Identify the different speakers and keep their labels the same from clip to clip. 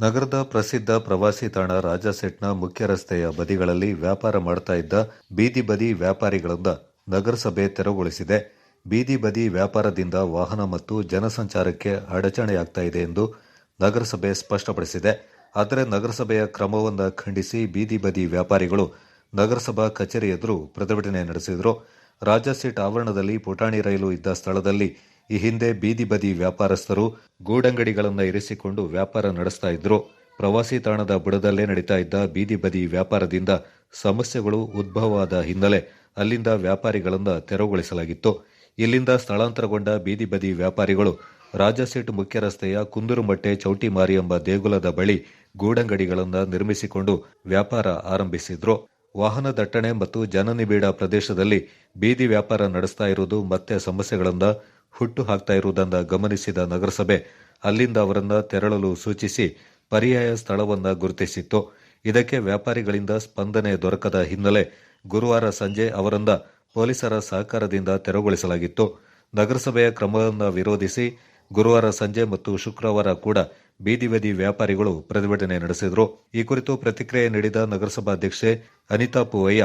Speaker 1: ನಗರದ ಪ್ರಸಿದ್ಧ ಪ್ರವಾಸಿ ತಾಣ ರಾಜಾಸೆಟ್ನ ಮುಖ್ಯ ರಸ್ತೆಯ ಬದಿಗಳಲ್ಲಿ ವ್ಯಾಪಾರ ಮಾಡ್ತಾ ಇದ್ದ ಬೀದಿ ಬದಿ ವ್ಯಾಪಾರಿಗಳಿಂದ ನಗರಸಭೆ ತೆರವುಗೊಳಿಸಿದೆ. ಬೀದಿ ಬದಿ ವ್ಯಾಪಾರದಿಂದ ವಾಹನ ಮತ್ತು ಜನಸಂಚಾರಕ್ಕೆ ಅಡಚಣೆಯಾಗ್ತಾ ಇದೆ ಎಂದು ನಗರಸಭೆ ಸ್ಪಷ್ಟಪಡಿಸಿದೆ. ಆದರೆ ನಗರಸಭೆಯ ಕ್ರಮವನ್ನು ಖಂಡಿಸಿ ಬೀದಿ ಬದಿ ವ್ಯಾಪಾರಿಗಳು ನಗರಸಭಾ ಕಚೇರಿ ಎದುರು ಪ್ರತಿಭಟನೆ ನಡೆಸಿದರು. ರಾಜಾಸೀಟ್ ಆವರಣದಲ್ಲಿ ಪುಟಾಣಿ ರೈಲು ಇದ್ದ ಸ್ಥಳದಲ್ಲಿ ಈ ಹಿಂದೆ ಬೀದಿ ಬದಿ ವ್ಯಾಪಾರಸ್ಥರು ಗೂಡಂಗಡಿಗಳನ್ನು ಇರಿಸಿಕೊಂಡು ವ್ಯಾಪಾರ ನಡೆಸ್ತಾ ಇದ್ರು. ಪ್ರವಾಸಿ ತಾಣದ ಬುಡದಲ್ಲೇ ನಡೀತಾ ಇದ್ದ ಬೀದಿ ಬದಿ ವ್ಯಾಪಾರದಿಂದ ಸಮಸ್ಯೆಗಳು ಉದ್ಭವವಾದ ಹಿನ್ನೆಲೆ ಅಲ್ಲಿಂದ ವ್ಯಾಪಾರಿಗಳನ್ನು ತೆರವುಗೊಳಿಸಲಾಗಿತ್ತು. ಇಲ್ಲಿಂದ ಸ್ಥಳಾಂತರಗೊಂಡ ಬೀದಿ ಬದಿ ವ್ಯಾಪಾರಿಗಳು ರಾಜಸೀಟ್ ಮುಖ್ಯ ರಸ್ತೆಯ ಕುಂದುರುಮಟ್ಟೆ ಚೌಟಿಮಾರಿ ಮಾರಿಯಂಬ ದೇಗುಲದ ಬಳಿ ಗೂಡಂಗಡಿಗಳನ್ನು ನಿರ್ಮಿಸಿಕೊಂಡು ವ್ಯಾಪಾರ ಆರಂಭಿಸಿದ್ರು. ವಾಹನ ದಟ್ಟಣೆ ಮತ್ತು ಜನನಿಬಿಡ ಪ್ರದೇಶದಲ್ಲಿ ಬೀದಿ ವ್ಯಾಪಾರ ನಡೆಸ್ತಾ ಇರುವುದು ಮತ್ತೆ ಸಮಸ್ಯೆಗಳನ್ನ ಹುಟ್ಟು ಹಾಕ್ತಾ ಇರುವುದನ್ನು ಗಮನಿಸಿದ ನಗರಸಭೆ ಅಲ್ಲಿಂದ ಅವರನ್ನ ತೆರಳಲು ಸೂಚಿಸಿ ಪರ್ಯಾಯ ಸ್ಥಳವನ್ನ ಗುರುತಿಸಿತ್ತು. ಇದಕ್ಕೆ ವ್ಯಾಪಾರಿಗಳಿಂದ ಸ್ಪಂದನೆ ದೊರಕದ ಹಿನ್ನೆಲೆ ಗುರುವಾರ ಸಂಜೆ ಅವರನ್ನ ಪೊಲೀಸರ ಸಹಕಾರದಿಂದ ತೆರವುಗೊಳಿಸಲಾಗಿತ್ತು. ನಗರಸಭೆಯ ಕ್ರಮವನ್ನು ವಿರೋಧಿಸಿ ಗುರುವಾರ ಸಂಜೆ ಮತ್ತು ಶುಕ್ರವಾರ ಕೂಡ ಬೀದಿ ಬದಿ ವ್ಯಾಪಾರಿಗಳು ಪ್ರತಿಭಟನೆ ನಡೆಸಿದರು. ಈ ಕುರಿತು ಪ್ರತಿಕ್ರಿಯೆ ನೀಡಿದ ನಗರಸಭಾಧ್ಯಕ್ಷೆ ಅನಿತಾ ಪೂವಯ್ಯ,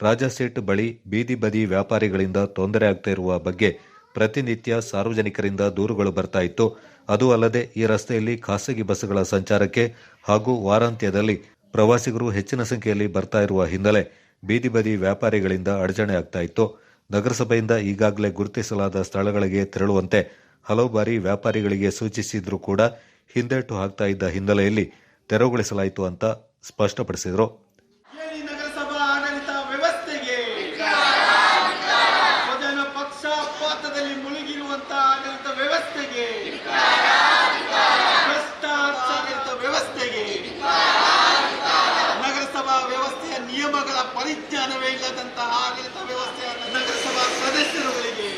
Speaker 1: ರಾಜಾಸೇಟ್ ಬಳಿ ಬೀದಿ ಬದಿ ವ್ಯಾಪಾರಿಗಳಿಂದ ತೊಂದರೆ ಆಗ್ತಾ ಇರುವ ಬಗ್ಗೆ ಪ್ರತಿನಿತ್ಯ ಸಾರ್ವಜನಿಕರಿಂದ ದೂರುಗಳು ಬರ್ತಾ ಇತ್ತು. ಅದು ಅಲ್ಲದೆ ಈ ರಸ್ತೆಯಲ್ಲಿ ಖಾಸಗಿ ಬಸ್ಗಳ ಸಂಚಾರಕ್ಕೆ ಹಾಗೂ ವಾರಾಂತ್ಯದಲ್ಲಿ ಪ್ರವಾಸಿಗರು ಹೆಚ್ಚಿನ ಸಂಖ್ಯೆಯಲ್ಲಿ ಬರ್ತಾ ಇರುವ ಹಿನ್ನೆಲೆ ಬೀದಿ ಬದಿ ವ್ಯಾಪಾರಿಗಳಿಂದ ಅಡಚಣೆ ಆಗ್ತಾ ಇತ್ತು. ನಗರಸಭೆಯಿಂದ ಈಗಾಗಲೇ ಗುರುತಿಸಲಾದ ಸ್ಥಳಗಳಿಗೆ ತೆರಳುವಂತೆ ಹಲವು ಬಾರಿ ವ್ಯಾಪಾರಿಗಳಿಗೆ ಸೂಚಿಸಿದ್ರೂ ಕೂಡ ಹಿಂದೇಟು ಹಾಕ್ತಾ ಇದ್ದ ಹಿನ್ನೆಲೆಯಲ್ಲಿ ತೆರವುಗೊಳಿಸಲಾಯಿತು ಅಂತ ಸ್ಪಷ್ಟಪಡಿಸಿದರು
Speaker 2: ಹೇಳಿ ನಗರಸಭಾ ಆಡಳಿತ ವ್ಯವಸ್ಥೆಗೆ ಸ್ವಜನ ಪಕ್ಷಪಾತದಲ್ಲಿ ಮುಳುಗಿರುವಂತಹ ಆಡಳಿತ ವ್ಯವಸ್ಥೆಗೆ ಭ್ರಷ್ಟಾಚಾರಿತ ವ್ಯವಸ್ಥೆಗೆ ನಗರಸಭಾ ವ್ಯವಸ್ಥೆಯ ನಿಯಮಗಳ ಪರಿಜ್ಞಾನವೇ ಇಲ್ಲದಂತಹ ಆಡಳಿತ ವ್ಯವಸ್ಥೆಯ ನಗರಸಭಾ ಸದಸ್ಯರುಗಳಿಗೆ.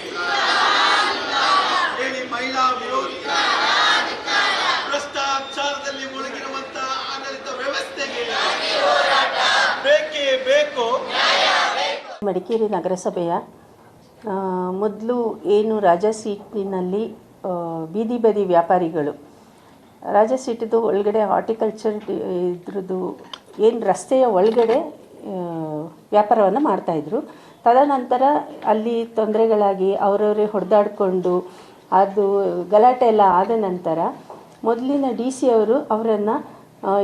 Speaker 2: ಹೇಳಿ ಮಹಿಳಾ ವಿರೋಧಿ, ಭ್ರಷ್ಟಾಚಾರದಲ್ಲಿ ಮುಳುಗಿರುವಂತಹ ಆಡಳಿತ ವ್ಯವಸ್ಥೆಗೆ ಬೇಕೇ ಬೇಕು.
Speaker 3: ಮಡಿಕೇರಿ ನಗರಸಭೆಯ ಮೊದಲು ಏನು ರಾಜ ಸೀಟಿನಲ್ಲಿ ಬೀದಿ ಬದಿ ವ್ಯಾಪಾರಿಗಳು ರಾಜ ಸೀಟಿದು ಒಳಗಡೆ ಹಾರ್ಟಿಕಲ್ಚರ್ ಇದ್ರದ್ದು ಏನು ರಸ್ತೆಯ ಒಳಗಡೆ ವ್ಯಾಪಾರವನ್ನು ಮಾಡ್ತಾಯಿದ್ರು ತದನಂತರ ಅಲ್ಲಿ ತೊಂದರೆಗಳಾಗಿ ಅವರವರೇ ಹೊಡೆದಾಡಿಕೊಂಡು ಅದು ಗಲಾಟೆ ಎಲ್ಲ ಆದ ನಂತರ ಮೊದಲಿನ ಡಿ ಸಿ ಅವರು ಅವರನ್ನು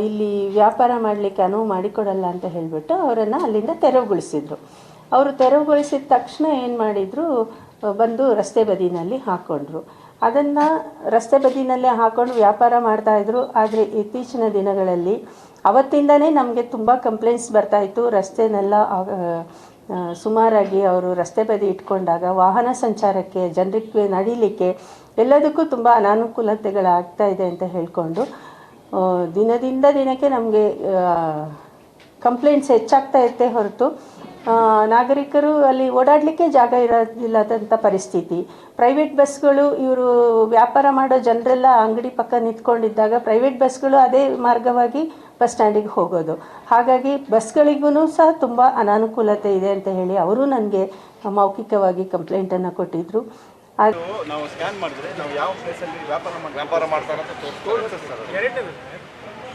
Speaker 3: ಇಲ್ಲಿ ವ್ಯಾಪಾರ ಮಾಡಲಿಕ್ಕೆ ಅನುವು ಮಾಡಿಕೊಡಲ್ಲ ಅಂತ ಹೇಳಿಬಿಟ್ಟು ಅವರನ್ನು ಅಲ್ಲಿಂದ ತೆರವುಗೊಳಿಸಿದರು. ಅವರು ತೆರವುಗೊಳಿಸಿದ ತಕ್ಷಣ ಏನು ಮಾಡಿದರು, ಬಂದು ರಸ್ತೆ ಬದಿನಲ್ಲಿ ಹಾಕ್ಕೊಂಡ್ರು ಅದನ್ನು ರಸ್ತೆ ಬದಿನಲ್ಲೇ ಹಾಕೊಂಡು ವ್ಯಾಪಾರ ಮಾಡ್ತಾಯಿದ್ರು ಆದರೆ ಇತ್ತೀಚಿನ ದಿನಗಳಲ್ಲಿ ಅವತ್ತಿಂದನೇ ನಮಗೆ ತುಂಬ ಕಂಪ್ಲೇಂಟ್ಸ್ ಬರ್ತಾಯಿತ್ತು ರಸ್ತೆನೆಲ್ಲ ಸುಮಾರಾಗಿ ಅವರು ರಸ್ತೆ ಬದಿ ಇಟ್ಕೊಂಡಾಗ ವಾಹನ ಸಂಚಾರಕ್ಕೆ, ಜನರಿಗೆ ನಡೀಲಿಕ್ಕೆ ಎಲ್ಲದಕ್ಕೂ ತುಂಬ ಅನಾನುಕೂಲತೆಗಳಾಗ್ತಾ ಇದೆ ಅಂತ ಹೇಳಿಕೊಂಡು ದಿನದಿಂದ ದಿನಕ್ಕೆ ನಮಗೆ ಕಂಪ್ಲೇಂಟ್ಸ್ ಹೆಚ್ಚಾಗ್ತಾ ಇರುತ್ತೆ ಹೊರತು ನಾಗರಿಕರು ಅಲ್ಲಿ ಓಡಾಡಲಿಕ್ಕೆ ಜಾಗ ಇರೋದಿಲ್ಲದಂಥ ಪರಿಸ್ಥಿತಿ. ಪ್ರೈವೇಟ್ ಬಸ್ಗಳು ಇವರು ವ್ಯಾಪಾರ ಮಾಡೋ ಜನರೆಲ್ಲ ಅಂಗಡಿ ಪಕ್ಕ ನಿಂತ್ಕೊಂಡಿದ್ದಾಗ ಪ್ರೈವೇಟ್ ಬಸ್ಗಳು ಅದೇ ಮಾರ್ಗವಾಗಿ ಬಸ್ ಸ್ಟ್ಯಾಂಡಿಗೆ ಹೋಗೋದು. ಹಾಗಾಗಿ ಬಸ್ಗಳಿಗೂ ಸಹ ತುಂಬ ಅನಾನುಕೂಲತೆ ಇದೆ ಅಂತ ಹೇಳಿ ಅವರು ನನಗೆ ಮೌಖಿಕವಾಗಿ ಕಂಪ್ಲೇಂಟನ್ನು ಕೊಟ್ಟಿದ್ದರು
Speaker 4: ನಾವು ಸ್ಕ್ಯಾನ್ ಮಾಡಿದ್ರೆ ನಾವು ಯಾವ ಪ್ಲೇಸಲ್ಲಿ ವ್ಯಾಪಾರ ಮಾಡಿ ವ್ಯಾಪಾರ ಮಾಡ್ತಾರೆ ಅಂತ ತೋರಿಸುತ್ತೆ ಸರ್ ಅದು.
Speaker 5: ಎರಡನೇದು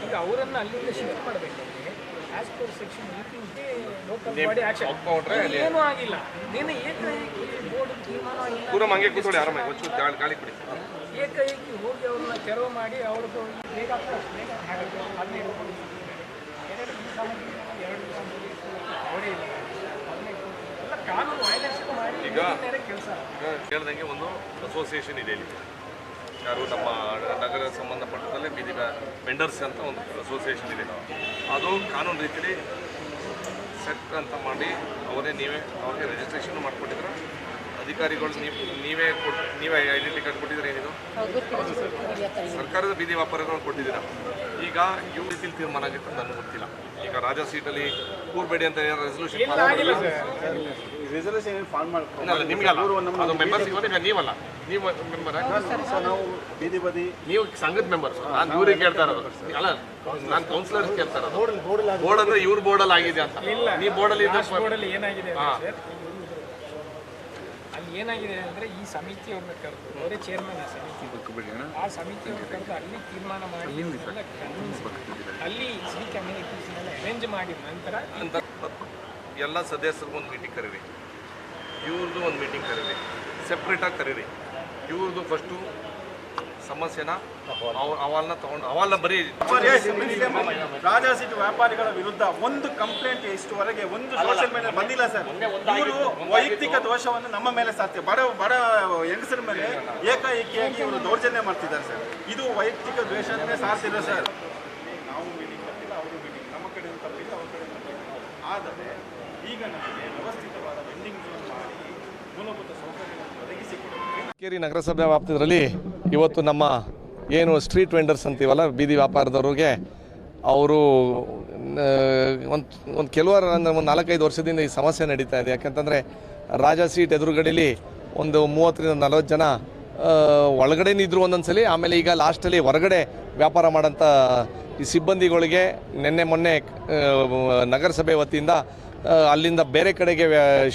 Speaker 5: ಈಗ ಅವರನ್ನು ಅಲ್ಲಿಂದ ಶಿಫ್ಟ್ ಮಾಡಬೇಕಾದ್ರೆ ಆಸ್ ಪರ್ ಸೆಕ್ಷನ್ ಏನೂ ಆಗಿಲ್ಲ. ನೀನು ಏಕೈಕಿ ಬೋರ್ಡ್ ತೀರ್ಮಾನ ಆಗಿಲ್ಲ
Speaker 4: ಪೂರ ಹಂಗೆ ಕೂತ್ಕೊಳ್ಳಿ ಆರಾಮಾಗಿ ಒಂಚೂರು ಗಾಳಿ ಗಾಳಿ ಕೊಡಿ.
Speaker 5: ಏಕೈಕಿ ಹೋಗಿ ಅವ್ರನ್ನ ತೆರವು ಮಾಡಿ ಅವ್ರದ್ದು ಬೇಗ ಬೇಗ ಆಗುತ್ತೆ ಹದಿನೈದು ಕೋಟಿ. ಎರಡು ದಿವಸ ಎರಡು ದಿವಸ ಅವರೇ ಇಲ್ಲ. ಹದಿನೈದು ಕೋಟಿ. ಎಲ್ಲ ಕಾನೂನು ವೈಲೇಷನ್ ಮಾಡಿ ಕೆಲಸ.
Speaker 4: ಕೇಳ್ದಂಗೆ ಹೇಳ್ದಂಗೆ ಒಂದು ಅಸೋಸಿಯೇಷನ್ ಇದೆ ಇಲ್ಲಿ. ಯಾರು ನಮ್ಮ ನಗರ ಸಂಬಂಧಪಟ್ಟದಲ್ಲಿ ಬೀದಿ ವೆಂಡರ್ಸ್ ಅಂತ ಒಂದು ಅಸೋಸಿಯೇಷನ್ ಇದೆ. ಅದು ಕಾನೂನು ರೀತಿಯಲ್ಲಿ ಸೆಟ್ ಅಂತ ಮಾಡಿ ಅವರೇ ನೀವೇ ಅವ್ರಿಗೆ ರಿಜಿಸ್ಟ್ರೇಷನ್ ಮಾಡ್ಕೊಟ್ಟಿದ್ರೆ. ಅಧಿಕಾರಿಗಳು ನೀವು ನೀವೇ ನೀವೇ ಐಡೆಂಟಿ ಕಾರ್ಡ್ ಕೊಟ್ಟಿದ್ರೆ ಏನಿದು? ಸರ್ಕಾರದ ಬೀದಿ ವ್ಯಾಪಾರಗಳನ್ನು ಕೊಟ್ಟಿದ್ದೀರಾ? ಈಗ ಯು ರೀತಿಲಿ ತೀರ್ಮಾನ ಆಗಿತ್ತು ನನಗೆ ಗೊತ್ತಿಲ್ಲ. ಈಗ ರಾಜ ಸೀಟಲ್ಲಿ ಕೂರ್ಬೇಡಿ ಅಂತ ಏನಾದ್ರು ರೆಸಲ್ಯೂಷನ್ ನಿಮ್ಗಲ್ಲ ಅದು ಮೆಂಬರ್ಸ್ ಈಗ ನೀವಲ್ಲ. ನೀವು ಮೆಂಬರ್
Speaker 6: ಸರ್ ನಾವು ಬೀದಿ ಬದಿ
Speaker 4: ನೀವು ಸಂಘದ ಮೆಂಬರ್ಸ್ ನಾನು ಇವ್ರಿಗೆ ಕೇಳ್ತಾ ಇರೋದು. ಅಲ್ಲ ನಾನು ಕೌನ್ಸಿಲರ್ ಕೇಳ್ತಾ ಇರೋದು. ಬೋರ್ಡ್ ಅಂದ್ರೆ ಇವ್ರ ಬೋರ್ಡಲ್ಲಿ ಆಗಿದೆ ಅಂತ. ನೀವು ಬೋರ್ಡಲ್ಲಿ ಇದ್ದ
Speaker 5: ಬೋರ್ಡಲ್ಲಿ ಏನಾಗಿದೆ
Speaker 4: ಹಾ.
Speaker 5: ಅಂದ್ರೆ ಸರ್, ಅಲ್ಲಿ ಏನಾಗಿದೆ ಅಂದರೆ ಈ ಸಮಿತಿಯವ್ರನ್ನ ಕರೆದು ಅವರೇ ಚೇರ್ಮನ್ ಆ ಸಮಿತಿ. ಆ ಸಮಿತಿಯವ್ರನ್ನ ಕರೆದು ಅಲ್ಲಿ ತೀರ್ಮಾನ ಮಾಡಿ ಅಲ್ಲಿ ಸಿ ಕಮ್ಯುನಿಕೇಷನ್ ಅರೇಂಜ್ ಮಾಡಿದ ನಂತರ
Speaker 4: ಎಲ್ಲ ಸದಸ್ಯರಿಗೂ ಒಂದು ಮೀಟಿಂಗ್ ಕರೀರಿ. ಇವ್ರದ್ದು ಒಂದು ಮೀಟಿಂಗ್ ಕರೀರಿ. ಸೆಪ್ರೇಟಾಗಿ ಕರೀರಿ. ಇವ್ರದ್ದು ಫಸ್ಟು ಸಮಸ್ಯೆನ ಅವಾಲ್ನ ತಗೊಂಡು ಅವಾಲ್ನ ಬರೀ
Speaker 6: ರಾಜಾ ಸೀಟ್ ವ್ಯಾಪಾರಿಗಳ ವಿರುದ್ಧ ಒಂದು ಕಂಪ್ಲೇಂಟ್ ಇಷ್ಟುವರೆಗೆ ಒಂದು ಸೋಷಿಯಲ್ ಮೀಡಿಯಾ ಬಂದಿಲ್ಲ ಸರ್. ಇವರು ವೈಯಕ್ತಿಕ ದೋಷವನ್ನು ನಮ್ಮ ಮೇಲೆ ಸಾಧ್ಯ ಬಡ ಬಡ ಹೆಂಗಸರ ಮೇಲೆ ಏಕಾಏಕಿಯಾಗಿ ಇವರು ದೌರ್ಜನ್ಯ ಮಾಡ್ತಿದ್ದಾರೆ ಸರ್. ಇದು ವೈಯಕ್ತಿಕ ದ್ವೇಷನೇ ಸಾಧ್ಯ ಸರ್. ನಾವು ಮೀಟಿಂಗ್ ತಪ್ಪಿಲ್ಲ ಅವರು ಮೀಟಿಂಗ್ ನಮ್ಮ ಕಡೆ ತಪ್ಪಿಲ್ಲ ಅವ್ರ ಕಡೆ ತಪ್ಪಿಲ್ಲ. ಆದರೆ ಈಗ ನಮಗೆ ವ್ಯವಸ್ಥಿತವಾದ ವೆಂಡಿಂಗ್ ಮಾಡಿ ಮೂಲಭೂತ ಸೌಕರ್ಯಗಳನ್ನು ಒದಗಿಸಿಕೊಡಬೇಕು.
Speaker 4: ಕೇರಿ ನಗರಸಭೆ ವ್ಯಾಪ್ತಿಯಲ್ಲಿ ಇವತ್ತು ನಮ್ಮ ಏನು ಸ್ಟ್ರೀಟ್ ವೆಂಡರ್ಸ್ ಅಂತೀವಲ್ಲ, ಬೀದಿ ವ್ಯಾಪಾರದವ್ರಿಗೆ, ಅವರು ಒಂದು ಒಂದು ಕೆಲವರು ಅಂದರೆ ಒಂದು ನಾಲ್ಕೈದು ವರ್ಷದಿಂದ ಈ ಸಮಸ್ಯೆ ನಡೀತಾ ಇದೆ. ಯಾಕಂತಂದರೆ ರಾಜಾ ಸೀಟ್ ಎದುರುಗಡೆಯಲ್ಲಿ ಒಂದು ಮೂವತ್ತರಿಂದ ನಲವತ್ತು ಜನ ಒಳಗಡೆ ಇದ್ದರು ಒಂದೊಂದ್ಸಲಿ, ಆಮೇಲೆ ಈಗ ಲಾಸ್ಟಲ್ಲಿ ಹೊರಗಡೆ ವ್ಯಾಪಾರ ಮಾಡೋಂಥ ಈ ಸಿಬ್ಬಂದಿಗಳಿಗೆ ನಿನ್ನೆ ಮೊನ್ನೆ ನಗರಸಭೆ ವತಿಯಿಂದ ಅಲ್ಲಿಂದ ಬೇರೆ ಕಡೆಗೆ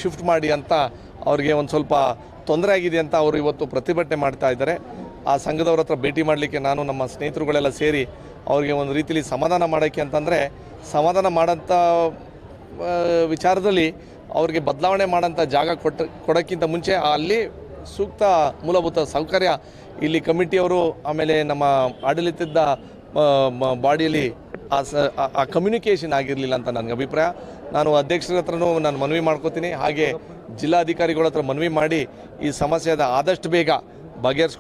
Speaker 4: ಶಿಫ್ಟ್ ಮಾಡಿ ಅಂತ ಅವ್ರಿಗೆ ಒಂದು ಸ್ವಲ್ಪ ತೊಂದರೆ ಆಗಿದೆ ಅಂತ ಅವರು ಇವತ್ತು ಪ್ರತಿಭಟನೆ ಮಾಡ್ತಾ ಇದ್ದಾರೆ. ಆ ಸಂಘದವ್ರ ಹತ್ರ ಭೇಟಿ ಮಾಡಲಿಕ್ಕೆ ನಾನು ನಮ್ಮ ಸ್ನೇಹಿತರುಗಳೆಲ್ಲ ಸೇರಿ ಅವ್ರಿಗೆ ಒಂದು ರೀತಿಯಲ್ಲಿ ಸಮಾಧಾನ ಮಾಡೋಕ್ಕೆ ಅಂತಂದರೆ ಸಮಾಧಾನ ಮಾಡೋಂಥ ವಿಚಾರದಲ್ಲಿ ಅವ್ರಿಗೆ ಬದಲಾವಣೆ ಮಾಡೋಂಥ ಜಾಗ ಕೊಟ್ಟ, ಕೊಡೋಕ್ಕಿಂತ ಮುಂಚೆ ಅಲ್ಲಿ ಸೂಕ್ತ ಮೂಲಭೂತ ಸೌಕರ್ಯ ಇಲ್ಲಿ ಕಮಿಟಿಯವರು ಆಮೇಲೆ ನಮ್ಮ ಆಡಳಿತದ ಬಾಡಿಯಲ್ಲಿ ಆ ಆ- ಕಮ್ಯುನಿಕೇಷನ್ ಆಗಿರಲಿಲ್ಲ ಅಂತ ನನಗೆ ಅಭಿಪ್ರಾಯ. ನಾನು ಅಧ್ಯಕ್ಷರ ಹತ್ರನೂ ನಾನು ಮನವಿ ಮಾಡ್ಕೋತೀನಿ. ಹಾಗೆ ಜಿಲ್ಲಾಧಿಕಾರಿಗಳ ಹತ್ರ ಮನವಿ ಮಾಡಿ ಈ ಸಮಸ್ಯೆದ ಆದಷ್ಟು ಬೇಗ ಬಗೆಹರಿಸ್